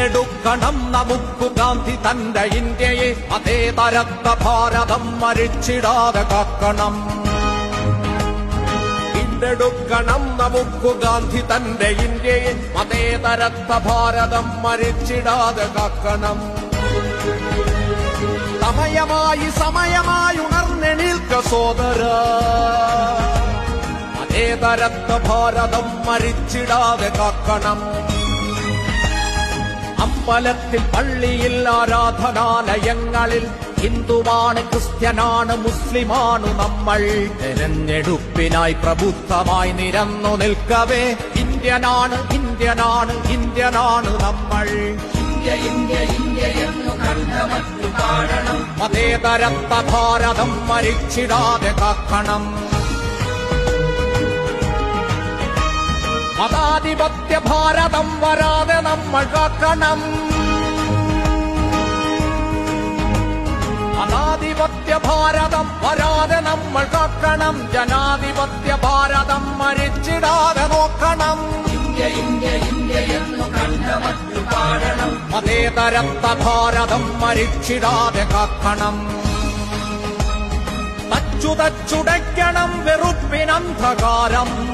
വീണ്ടെടുക്കണം നമുക്ക് ഗാന്ധി തന്റെ ഇന്ത്യയെ അതേ തരത്ത ഭാരതം മരിച്ചിടാതെ കാക്കണം. വീണ്ടെടുക്കണം നമുക്ക് ഗാന്ധി തന്റെ ഇന്ത്യയെ അതേ തരത്ത ഭാരതം മരിച്ചിടാതെ കാക്കണം. സമയമായി സമയമായി ഉണർന്നെണീൽക്ക സോദര. അതേ തരത്ത ഭാരതം മരിച്ചിടാതെ കാക്കണം. അമ്പലത്തിൽ പള്ളിയിൽ ആരാധനാലയങ്ങളിൽ ഹിന്ദുവാണ് ക്രിസ്ത്യനാണ് മുസ്ലിമാണ് നമ്മൾ. തെരഞ്ഞെടുപ്പിനായി പ്രബുദ്ധമായി നിരന്നു നിൽക്കവേ ഇന്ത്യനാണ് ഇന്ത്യനാണ് ഇന്ത്യനാണ് നമ്മൾ. അതേതരത്ത ഭാരതം മരിച്ചിടാതെ കാക്കണം മതാധിപത്യ ഭാരതം വരാതെ നമ്മൾ കാക്കണം. അനാധിപത്യ ഭാരതം വരാതെ നമ്മൾ കാക്കണം. ജനാധിപത്യ ഭാരതം മരിച്ചിടാതെ നോക്കണം. ഇന്ത്യ ഇന്ത്യ എന്നു ഭാരതം മരിച്ചിടാതെ കാക്കണം. തച്ചു തച്ചുടയ്ക്കണം വെറുപ്പിനന്ധകാരം.